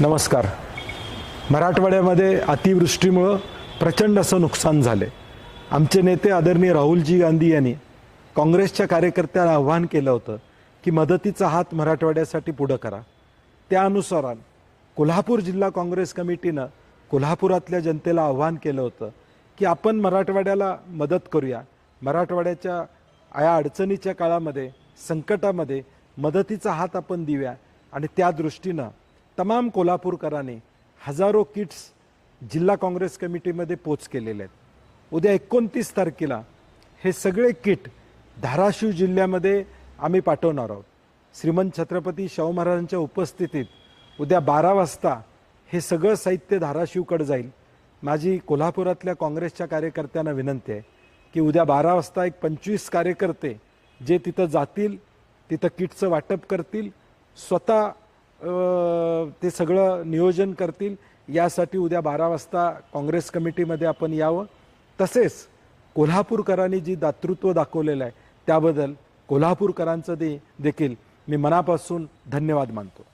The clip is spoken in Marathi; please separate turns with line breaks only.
नमस्कार. मराठवाड्यामध्ये अतिवृष्टीमुळं प्रचंड असं नुकसान झाले आमचे नेते आदरणीय राहुलजी गांधी यांनी काँग्रेसच्या कार्यकर्त्यांना आव्हान केलं होतं की मदतीचा हात मराठवाड्यासाठी पुढं करा. त्या अनुसार कोल्हापूर जिल्हा काँग्रेस कमिटीनं कोल्हापुरातल्या जनतेला आव्हान केलं होतं की आपण मराठवाड्याला मदत करूया. मराठवाड्याच्या या अडचणीच्या काळामध्ये संकटामध्ये मदतीचा हात आपण देऊया आणि त्या दृष्टीनं तमाम कोल्हापूरकरांनी हजारो किट्स जिल्हा काँग्रेस कमिटीमध्ये पोच केलेले आहेत. उद्या एकोणतीस तारखेला हे सगळे किट धाराशिव जिल्ह्यामध्ये आम्ही पाठवणार आहोत. श्रीमंत छत्रपती शाहू महाराजांच्या उपस्थितीत उद्या बारा वाजता हे सगळं साहित्य धाराशिवकडे जाईल. माझी कोल्हापुरातल्या काँग्रेसच्या कार्यकर्त्यांना विनंती आहे की उद्या बारा वाजता एक पंचवीस कार्यकर्ते जे तिथं जातील तिथं किटचं वाटप करतील स्वतः ते सगळं नियोजन करतील. यासाठी उद्या बारा वाजता काँग्रेस कमिटीमध्ये आपण यावं. तसेच कोल्हापूरकरांनी जी दातृत्व दाखवलेलं आहे त्याबद्दल कोल्हापूरकरांचं दे देखील मी मनापासून धन्यवाद मानतो.